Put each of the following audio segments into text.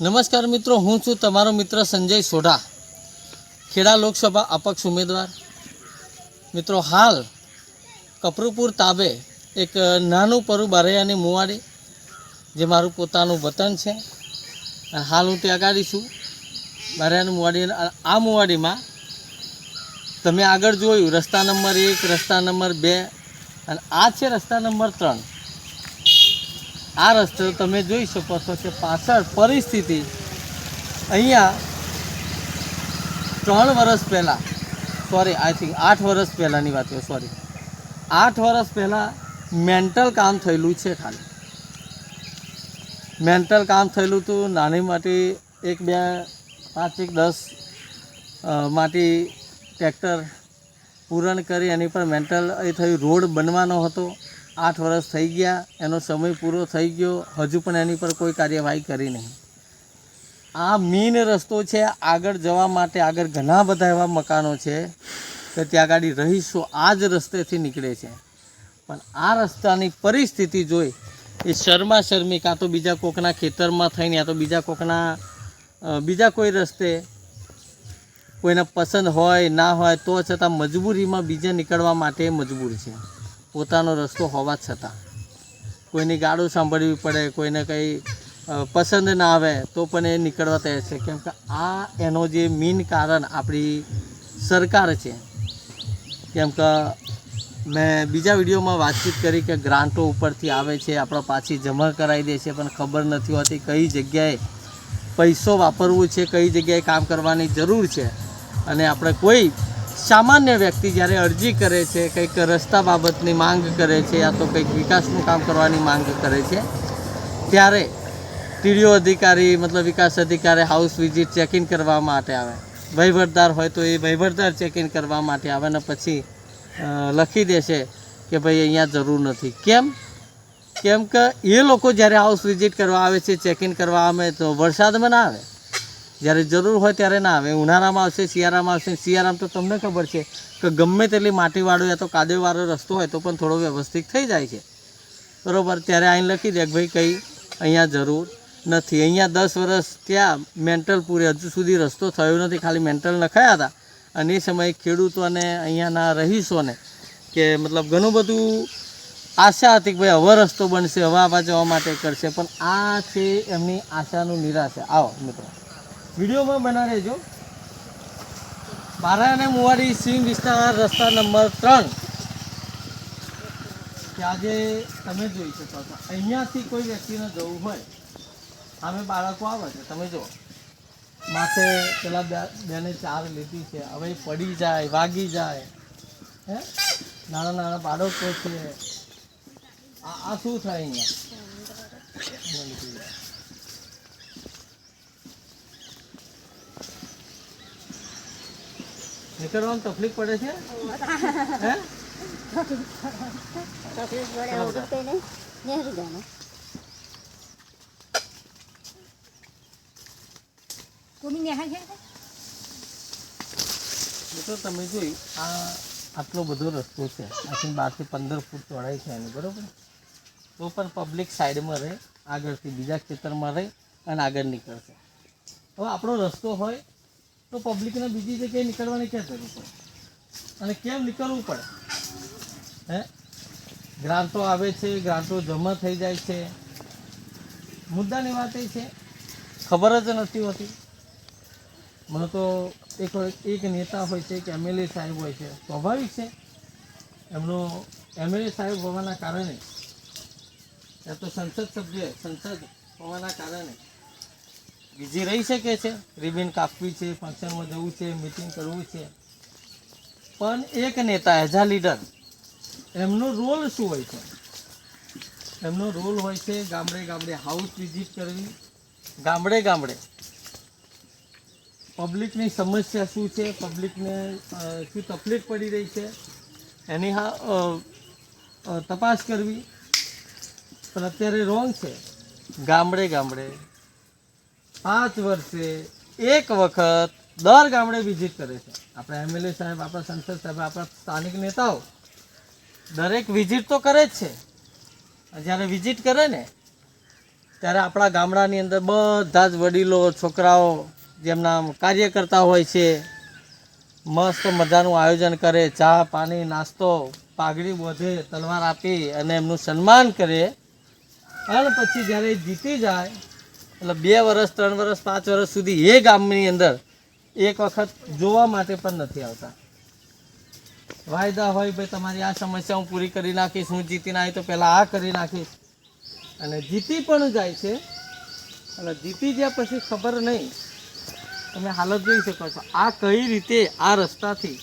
નમસ્કાર મિત્રો, હું છું તમારો મિત્ર સંજય સોઢા, ખેડા લોકસભા અપક્ષ ઉમેદવાર. મિત્રો, હાલ કપરુપુર તાબે એક નાનું પરુ બારૈયાની મુવાડી, જે મારું પોતાનું વતન છે. હાલ હું ત્યાં ગાડી છું. બારૈયાની મુવાડી આ મુવાડીમાં તમે આગળ જોયું, રસ્તા નંબર એક, રસ્તા નંબર બે અને આ છે રસ્તા નંબર ત્રણ. આ રસ્તો તમે જોઈ શકો છો કે પાછળ પરિસ્થિતિ અહીંયા ત્રણ વર્ષ પહેલાં સોરી આઈ થિંક આઠ વર્ષ પહેલાંની વાત છે સોરી આઠ વર્ષ પહેલાં મેન્ટલ કામ થયેલું છે ખાલી. મેન્ટલ કામ થયેલું હતું નાની માટી એક, બે, પાંચ, એક, દસ માટી ટ્રેક્ટર પૂરણ કરી, એની પર મેન્ટલ એ થયું, રોડ બનવાનો હતો. આઠ વર્ષ થઈ ગયા, એનો સમય પૂરો થઈ ગયો, હજુ પણ એની પર કોઈ કાર્યવાહી કરી નહીં. આ મીન રસ્તો છે, આગળ જવા માટે, આગળ ઘણા બધા એવા મકાનો છે કે ત્યાં ગાડી રહીશો, આ જ રસ્તેથી નીકળે છે. પણ આ રસ્તાની પરિસ્થિતિ જોઈ, એ શર્મા શર્મી, કાં તો બીજા કોકના ખેતરમાં થઈને, યા તો બીજા કોકના બીજા કોઈ રસ્તે કોઈને પસંદ હોય, ના હોય, તો છતાં મજબૂરીમાં બીજે નીકળવા માટે મજબૂર છે. પોતાનો રસ્તો હોવા છતાં. કોઈની ગાડું સાંભળવી પડે, કોઈને કંઈ પસંદ ના આવે, તો પણ એ નીકળવા તૈયાર છે. કેમ કે આ એનો જે મેઇન કારણ આપણી સરકાર છે. કેમ કે મેં બીજા વિડીયોમાં વાતચીત કરી કે ગ્રાન્ટો ઉપરથી આવે છે, આપણા પાછી જમા કરાવી દે છે, પણ ખબર નથી હોતી કઈ જગ્યાએ પૈસો વાપરવું છે, કઈ જગ્યાએ કામ કરવાની જરૂર છે. અને આપણે કોઈ સામાન્ય વ્યક્તિ જ્યારે અરજી કરે છે, કંઈક રસ્તા બાબતની માંગ કરે છે યા તો કંઈક વિકાસનું કામ કરવાની માંગ કરે છે, ત્યારે ટીડીઓ અધિકારી, મતલબ વિકાસ અધિકારી હાઉસ વિઝિટ ચેકિંગ કરવા માટે આવે. વહીવટદાર હોય તો એ વહીવટદાર ચેકિંગ કરવા માટે આવે ને પછી લખી દેશે કે ભાઈ અહીંયા જરૂર નથી. કેમ? કેમ કે એ લોકો જ્યારે હાઉસ વિઝિટ કરવા આવે છે ચેકિંગ કરવા આવે તો વરસાદમાં ના આવે. જ્યારે જરૂર હોય ત્યારે ના આવે. ઉનાળામાં આવશે, શિયાળામાં આવશે. શિયાળામાં તો તમને ખબર છે કે ગમે તેટલી માટીવાળો યા તો કાદવવાળો રસ્તો હોય તો પણ થોડો વ્યવસ્થિત થઈ જાય છે. બરાબર? ત્યારે અહીં લખી દે કે ભાઈ કંઈ અહીંયા જરૂર નથી. અહીંયા દસ વર્ષ ત્યાં મેન્ટલ પૂરે હજુ સુધી રસ્તો થયો નથી. ખાલી મેન્ટલ નખાયા હતા. અને એ સમયે ખેડૂતોને અહીંયાના રહીશોને કે મતલબ ઘણું બધું આશા હતી કે ભાઈ હવે રસ્તો બનશે, હવે આવવા જવા માટે કરશે. પણ આ છે એમની આશાનું નિરાશા. આવો, મિત્રો. વિડીયોમાં બના રહેજો. બારા અને મુવાડી સિંહ વિસ્તાર રસ્તા નંબર ત્રણ. કે આજે તમે જોઈ શકો છો. અહીંયાથી કોઈ વ્યક્તિને જવું હોય અમે બાળકો આવે છે, તમે જુઓ. માથે પેલા બેને ચાર લીધી છે. હવે પડી જાય, વાગી જાય. હે? નાના નાના બાળકો છે. આ શું થાય અહીંયા? નીકળવામાં તકલીફ પડે છે? હે? તકલીફ પડે એવું તો કંઈ નેહરી જાનું કોમી નેહા છે? મિત્રો તમે જોઈ આ આટલો બધો રસ્તો છે આથી બારથી પંદર ફૂટ ચોડાઈ છે એની બરોબર? તો પણ પબ્લિક સાઈડમાં રહે આગળથી બીજા ખેતરમાં રહે અને આગળ નીકળશે. હવે આપણો રસ્તો હોય તો પબ્લિકને બીજી જગ્યાએ નીકળવાની ક્યાં જરૂર પડે? અને કેમ નીકળવું પડે? હે? ગ્રાન્ટો આવે છે ગ્રાન્ટો જમા થઈ જાય છે. મુદ્દાની વાત એ છે, ખબર જ નથી હોતી. મને તો એક એક નેતા હોય છે એક એમએલએ સાહેબ હોય છે, સ્વાભાવિક છે. એમનો એમએલએ સાહેબ હોવાના કારણે, એ તો સંસદ સભ્ય, સંસદ હોવાના કારણે બીજી રહી શકે છે. રિબિન કાપવી છે ફંક્શનમાં જવું છે મિટિંગ કરવું છે. પણ એક નેતા એઝ આ લીડર એમનો રોલ શું હોય છે? એમનો રોલ હોય છે ગામડે ગામડે હાઉસ વિઝિટ કરવી ગામડે ગામડે. પબ્લિકની સમસ્યા શું છે? પબ્લિકને શું તકલીફ પડી રહી છે? એની હા અ, અ, તપાસ કરવી. પણ અત્યારે રોંગ છે. ગામડે ગામડે પાંચ વર્ષે એક વખત દર ગામડે વિઝિટ કરે છે. આપણા એમએલએ સાહેબ, આપણા સંસદ સાહેબ, આપણા સ્થાનિક નેતાઓ દરેક વિઝિટ તો કરે જ છે. જ્યારે વિઝિટ કરે ને, ત્યારે આપણા ગામડાની અંદર બધા જ વડીલો, છોકરાઓ જેમના કાર્યકર્તા હોય છે, મસ્ત મજાનું આયોજન કરે, ચા, પાણી, નાસ્તો, પાઘડી બોધે, તલવાર આપી અને એમનું સન્માન કરે. અને પછી જ્યારે જીતી જાય એટલે બે વર્ષ ત્રણ વર્ષ પાંચ વર્ષ સુધી એ ગામની અંદર એક વખત જોવા માટે પણ નથી આવતા. વાયદા હોય ભાઈ, તમારી આ સમસ્યા હું પૂરી કરી નાખીશ, હું જીતીને આવી તો પહેલાં આ કરી નાખીશ. અને જીતી પણ જાય છે. અને જીતી ગયા પછી ખબર નહીં. તમે હાલત જોઈ શકો છો. આ કઈ રીતે આ રસ્તાથી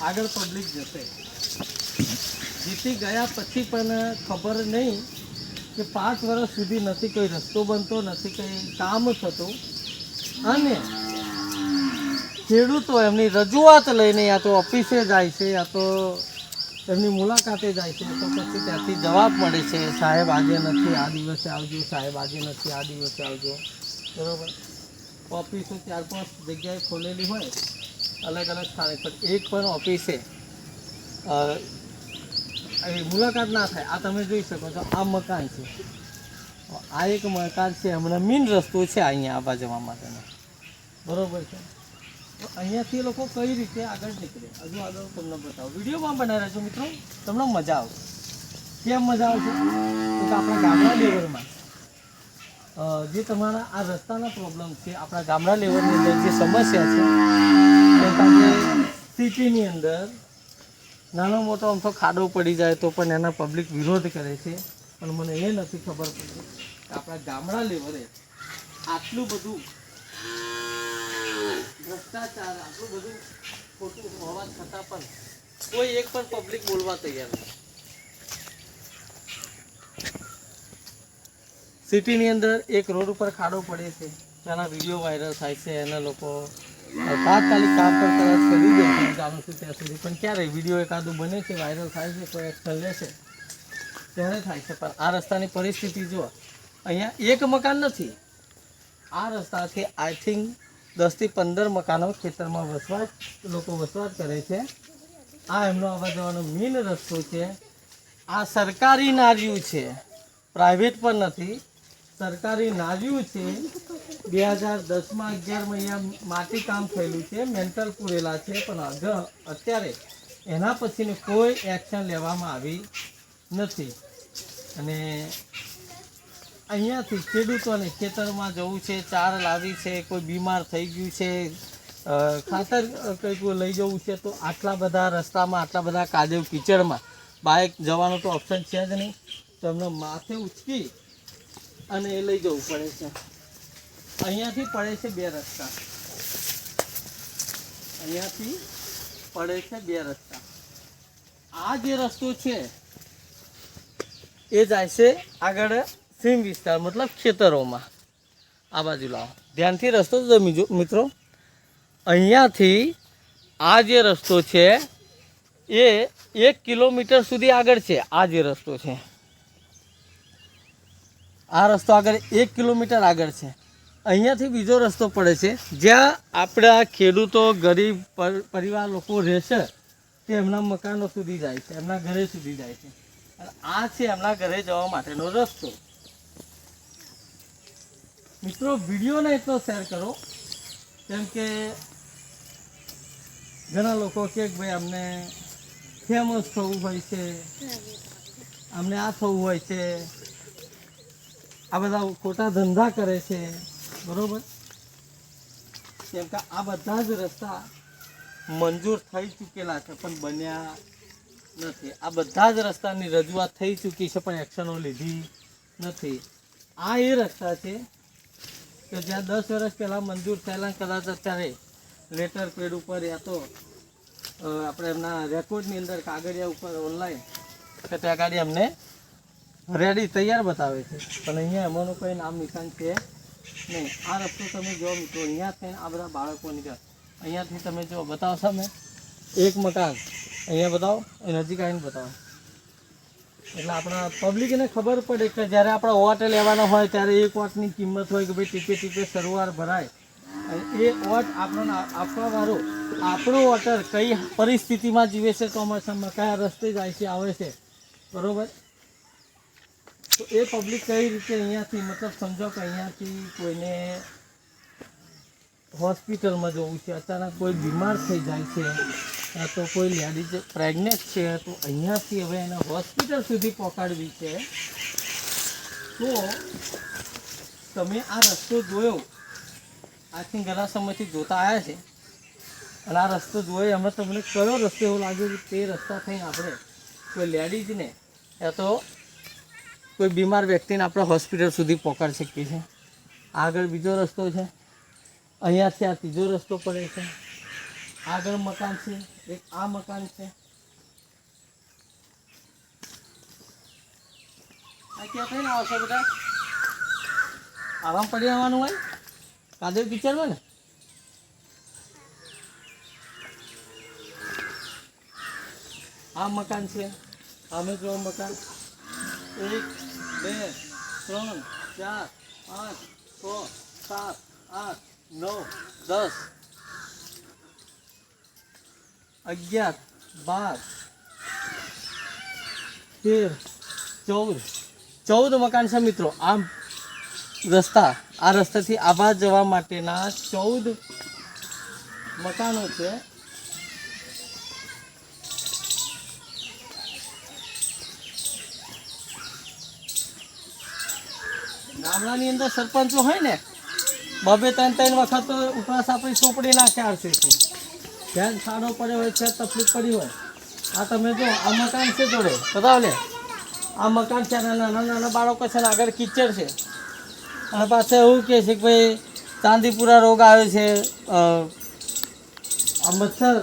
આગળ પબ્લિક જશે? જીતી ગયા પછી પણ ખબર નહીં. કે પાંચ વર્ષ સુધી નથી કોઈ રસ્તો બનતો, નથી કંઈ કામ થતું. અને ખેડૂતો એમની રજૂઆત લઈને યા તો ઓફિસે જાય છે, યા તો એમની મુલાકાતે જાય છે, તો પછી ત્યાંથી જવાબ મળે છે, સાહેબ, આજે નથી, આ દિવસે આવજો, સાહેબ, આજે નથી, આ દિવસે આવજો. બરાબર? ઓફિસો ચાર પાંચ જગ્યાએ ખોલેલી હોય અલગ અલગ સ્થાને. પણ એક પણ ઓફિસે મુલાકાત ના થાય, આ તમે જોઈ શકો છો, આ મકાન છે. આ એક મકાન છે, હમણાં મીન રસ્તો છે અહીંયા આવવા જવા માટેનો. બરોબર છે? તો અહીંયાથી લોકો કઈ રીતે આગળ નીકળે? હજુ આગળ તમને બતાવું. વિડીયોમાં બનાવી રહેજો મિત્રો, તમને મજા આવશે. કેમ મજા આવશે? તો આપણા ગામડા લેવલમાં જે તમારા આ રસ્તાના પ્રોબ્લેમ છે, આપણા ગામડા લેવલની અંદર જે સમસ્યા છે આજે સિટીની અંદર નાનો મોટો આમ તો ખાડો પડી જાય તો પણ એના પબ્લિક વિરોધ કરે છે. પણ મને એ નથી ખબર પડતી કે આપણા ગામડા લેવલે આટલું બધું ભ્રષ્ટાચાર, આટલું બધું ખોટું હોવા છતાં પણ કોઈ એક પણ પબ્લિક બોલવા તૈયાર નથી. સિટીની અંદર એક રોડ ઉપર ખાડો પડે છે. તેના વીડિયો વાયરલ થાય છે. એના લોકો તાત્કાલિક કામ પર તરત કરી દે છે છું ત્યાં સુધી. પણ ક્યારે? વીડિયો એકાદું બને છે વાયરલ થાય છે, કોઈ એક્શન લે છે ત્યારે થાય છે. પણ આ રસ્તાની પરિસ્થિતિ જુઓ. અહીંયા એક મકાન નથી. આ રસ્તાથી આઈ થિંક દસથી પંદર મકાનો ખેતરમાં વસવાટ, લોકો વસવાટ કરે છે. આ એમનો આવવા જવાનો મેઇન રસ્તો છે. આ સરકારી નાર્યું છે. પ્રાઇવેટ પણ નથી. સરકારી નાર્યું છે, બે હજાર દસમાં અગિયારમાં અહીંયા માટી કામ થયેલું છે, મેન્ટલ પૂરેલા છે, પણ અગ અત્યારે એના પછીની કોઈ એક્શન લેવામાં આવી નથી. અને અહીંયાથી ખેડૂતોને ખેતરમાં જવું છે, ચાર લાવી છે, કોઈ બીમાર થઈ ગયું છે ખાતર કંઈક લઈ જવું છે, તો આટલા બધા રસ્તામાં, આટલા બધા કાદવ કીચડમાં બાઇક જવાનો તો ઓપ્શન છે જ નહીં. તો એમને માથે ઉચકી અને એ લઈ જવું પડે છે. અહીંયાથી પડે છે બે રસ્તા. અહીંયાથી પડે છે બે રસ્તા. આ જે રસ્તો છે, એ જાય છે આગળ સીમ વિસ્તાર, મતલબ ખેતરોમાં. આ બાજુ લાવો. ધ્યાનથી રસ્તો જમીજો મિત્રો. અહીંયાથી આ જે રસ્તો છે, એ એક કિલોમીટર સુધી આગળ છે. આ જે રસ્તો છે. આ રસ્તો આગળ એક કિલોમીટર આગળ છે. અહીંયાથી બીજો રસ્તો પડે છે. જ્યાં આપણા ખેડૂતો ગરીબ પર- પરિવાર લોકો રહેશે તે એમના મકાનો સુધી જાય છે એમના ઘરે સુધી જાય છે. અને આ છે એમના ઘરે જવા માટેનો રસ્તો. મિત્રો વિડીયોને એટલો શેર કરો કેમ કે ઘણા લોકો કે ભાઈ અમને ફેમસ થવું હોય છે. અમને આ થવું હોય છે. આ બધા ખોટા ધંધા કરે છે. બરોબર? કેમ કે આ બધા જ રસ્તા મંજૂર થઈ ચૂકેલા છે, પણ બન્યા નથી. આ બધા જ રસ્તાની રજૂઆત થઈ ચૂકી છે, પણ એક્શનો લીધી નથી. આ એ રસ્તા છે કે જ્યાં દસ વર્ષ પહેલાં મંજૂર થયેલા, કદાચ અત્યારે લેટર પેડ ઉપર યા તો આપણે એમના રેકોર્ડની અંદર કાગળિયા ઉપર ઓનલાઈન કે ત્યાં ગાડી અમને રેડી તૈયાર બતાવે છે. પણ અહીંયા એમાંનું કોઈ નામ નિશાન છે નહીં. આ રસ્તો તમે જો મિત્રો, અહીંયા થઈને આ બધા બાળકો નીકળે. અહીંયાથી તમે જો બતાવો સામે એક મકાન. અહીંયા બતાવો, એ નજીક આવીને બતાવો. એટલે આપણા પબ્લિકને ખબર પડે કે જ્યારે આપણે ઓટ લેવાના હોય, ત્યારે એક વોટની કિંમત હોય કે ભાઈ ટીપે ટીપે સરવાર ભરાય. એ વોટ આપણને આપવા વાળો આપણો વોટર કઈ પરિસ્થિતિમાં જીવે છે ચોમાસામાં કયા રસ્તે જાય છે, આવે છે. બરોબર? તો એ પબ્લિક કઈ રીતે અહીંયાથી, મતલબ સમજો કે અહીંયાથી કોઈને હોસ્પિટલમાં જવું છે, અચાનક કોઈ બીમાર થઈ જાય છે યા તો કોઈ લેડીઝ પ્રેગ્નેન્ટ છે, તો અહીંયાથી હવે એને હોસ્પિટલ સુધી પહોંચાડવી છે. તો તમે આ રસ્તો જોયો? આથી ઘણા સમયથી જોતા આવ્યા છે. અને આ રસ્તો જોયો એમાં તમને કયો રસ્તો એવો લાગ્યો કે તે રસ્તા થઈને આપણે કોઈ લેડીઝને યા તો કોઈ બીમાર વ્યક્તિને આપણે હોસ્પિટલ સુધી પહોંચાડી શકીએ છીએ. આગળ બીજો રસ્તો છે. અહીંયાથી આ ત્રીજો રસ્તો પડે છે. આગળ મકાન છે. એક આ મકાન છે. આ ક્યાં થઈને આવશો બધા? આરામ પડી આવવાનું હોય? કાદેવ પિક્ચરમાં ને? આ મકાન છે. આમે જો મકાન. એક બે, ત્રણ, ચાર, પાંચ, છ, સાત, આઠ, નવ, દસ. અગિયાર, બાર. તેર, ચૌદ. ચૌદ મકાન છે મિત્રો. આ રસ્તા. આ રસ્તાથી આબા જવા માટેના ચૌદ મકાનો છે. ગામડાની અંદર સરપંચો હોય ને, બબે ત્રણ ત્રણ વખત તો ઉપવાસ આપણી ચોપડી નાખે છે ધ્યાન છાડો પડ્યો હોય છે તકલીફ પડી હોય. આ તમે જો, આ મકાન છે જોડે, બતાવો આ મકાન છે નાના નાના બાળકો છે ને, આગળ કિચડ છે. અને પાસે એવું કહે છે કે ભાઈ, ચાંદીપુરા રોગ આવે છે આ મચ્છર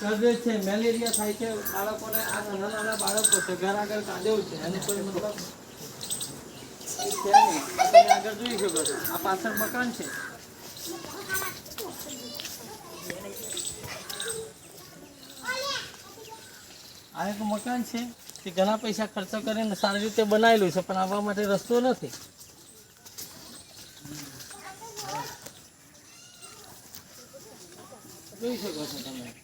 કરડે છે, મેલેરિયા થાય છે, બાળકોને આ નાના નાના બાળકો છે, ઘર આગળ કાઢેવું છે, એનું કોઈ મતલબ આ પાછળ મકાન છે આ એક મકાન છે. તે ઘણા પૈસા ખર્ચો કરીને સારી રીતે બનાવેલું છે, પણ આવવા માટે રસ્તો નથી. જોઈ શકો છો તમે.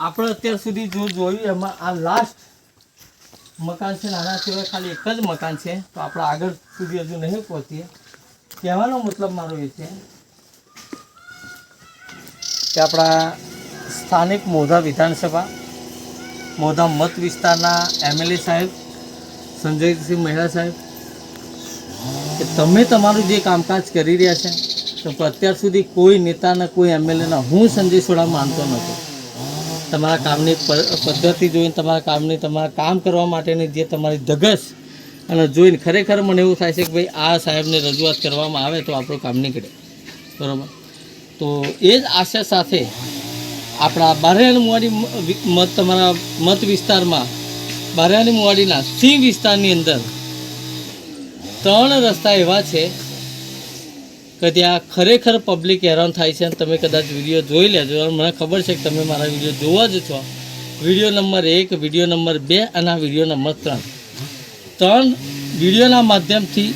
આપણે અત્યાર સુધી જો જોયું, એમાં આ લાસ્ટ મકાન છે નાના સિવાય ખાલી એક જ મકાન છે. તો આપણે આગળ સુધી હજુ નહીં પહોંચીએ. કહેવાનો મતલબ મારો એ છે કે આપણા સ્થાનિક મોધા વિધાનસભા, મોધા મત વિસ્તારના એમએલએ સાહેબ, સંજયસિંહ મહેરા સાહેબ, કે તમે તમારું જે કામકાજ કરી રહ્યા છે, તો અત્યાર સુધી કોઈ નેતાના કોઈ એમએલએના હું સંજય સોડા માનતો નહોતો. તમારા કામની પદ્ધતિ જોઈને તમારા કામની, તમારા કામ કરવા માટેની જે તમારી ધગસ અને જોઈને ખરેખર મને એવું થાય છે કે ભાઈ આ સાહેબને રજૂઆત કરવામાં આવે તો આપણું કામ નીકળે. બરાબર? તો એ જ આશા સાથે આપણા બારેણ મુવાડી મત, તમારા મત વિસ્તારમાં બારેણ મુવાડીના સિંહ વિસ્તારની અંદર ત્રણ રસ્તા એવા છે કે ત્યાં ખરેખર પબ્લિક હેરાન થાય છે અને તમે કદાચ વીડિયો જોઈ લેજો. અને મને ખબર છે કે તમે મારા વીડિયો જોવા જ છો. વીડિયો નંબર એક, વીડિયો નંબર બે અને આ વીડિયો નંબર ત્રણ. ત્રણ વિડીયોના માધ્યમથી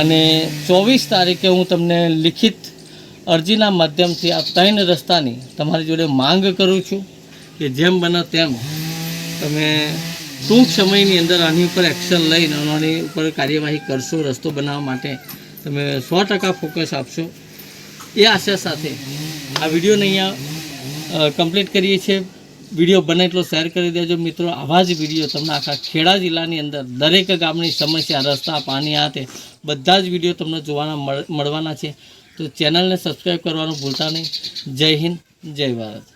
અને ચોવીસ તારીખે હું તમને લિખિત અરજીના માધ્યમથી આ ત્રણ રસ્તાની તમારી જોડે માંગ કરું છું કે જેમ બને તેમ તમે ટૂંક સમયની અંદર આની ઉપર એક્શન લઈને આની ઉપર કાર્યવાહી કરશો રસ્તો બનાવવા માટે. તમે સો ટકા ફોકસ આપશો. એ આશા સાથે આ વિડીયોને અહીંયા કમ્પ્લીટ કરીએ છીએ. વીડિયો બને એટલો શેર કરી દેજો. મિત્રો, આવા જ વીડિયો તમને આખા ખેડા જિલ્લાની અંદર દરેક ગામની સમસ્યા, રસ્તા, પાણી આતે બધા જ વીડિયો તમને જોવાના મળ- મળવાના છે. તો ચેનલને સબસ્ક્રાઈબ કરવાનું ભૂલતા નહીં. જય હિન્દ, જય ભારત.